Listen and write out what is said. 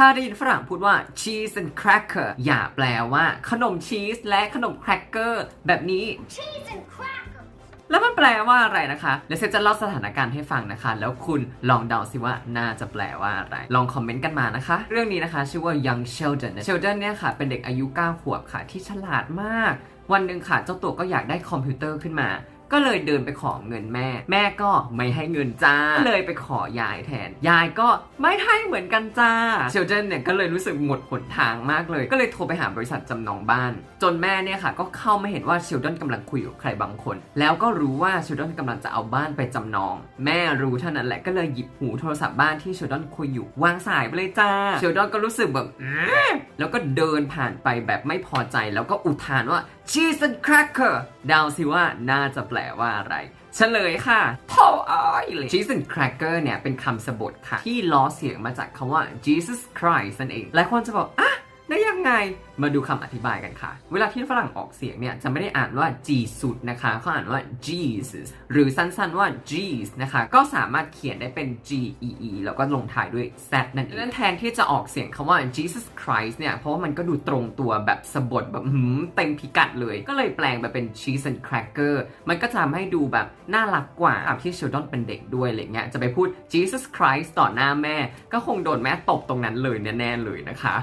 ถ้าได้ยินฝรั่งพูดว่า cheese and cracker อย่าแปลว่า ขนมชีสและขนมแครกเกอร์แบบนี้ Cheese and crackers. แล้วมันแปลว่าอะไรนะคะ เดี๋ยวเซจะเล่าสถานการณ์ให้ฟังนะคะ แล้วคุณลองเดาสิว่าน่าจะแปลว่าอะไร ลองคอมเมนต์กันมานะคะ เรื่องนี้นะคะชื่อว่า Young Sheldon Sheldon เนี่ยค่ะ เป็นเด็กอายุ 9 ขวบค่ะ ที่ฉลาดมาก วันหนึ่งค่ะ เจ้าตัวก็อยากได้คอมพิวเตอร์ขึ้นมา ก็เลยเดินไปขอเงินแม่ แม่ก็ไม่ให้เงินจ้า เลยไปขอยายแทน ยายก็ไม่ให้เหมือนกันจ้าเชลเดนเนี่ยก็เลยรู้สึกหมดหนทางมากเลย ก็เลยโทรไปหาบริษัทจำนองบ้าน จนแม่เนี่ยค่ะ ก็เข้ามาเห็นว่าเชลดอนกำลังคุยกับใครบางคน แล้วก็รู้ว่าเชลดอนกำลังจะเอาบ้านไปจำนอง แม่รู้เท่านั้นแหละก็เลยหยิบหูโทรศัพท์บ้านที่เชลดอนคุยอยู่วางสายไปเลยจ้าเชลดอนก็รู้สึกแบบแล้วก็เดินผ่านไปแบบไม่พอใจแล้วก็อุทานว่า cheese and cracker เดาสิว่าน่าจะแปลว่าอะไรเฉลยค่ะพออ้อยเลย cheese and cracker เนี่ยเป็นคำสะบทค่ะ ที่ล้อเสียงมาจากคำว่า Jesus Christ นั่นเองหลายคนจะบอกอะ ได้ยังไง มาดูคำอธิบายกันค่ะ เวลาที่ฝรั่งออกเสียงเนี่ย จะไม่ได้อ่านว่า Jesus นะคะเขาอ่านว่า Jesus หรือสั้นๆว่า Jesus นะคะ ก็สามารถเขียนได้เป็น G E E แล้วก็ลงท้ายด้วย Z นั่นเองนั่นแทนที่จะออกเสียงคำว่า Jesus Christ เนี่ย เพราะว่ามันก็ดูตรงตัวแบบสะบดแบบหืมเต็มพิกัดเลย ก็เลยแปลงไปเป็น cheese and cracker มันก็จะทำให้ดูแบบน่ารักกว่าอะที่เชลดอนเป็นเด็กด้วยอะไรเงี้ย จะไปพูด Jesus Christ ต่อหน้าแม่ ก็คงโดนแม่ตบตรงนั้นเลยแน่ๆเลยนะคะ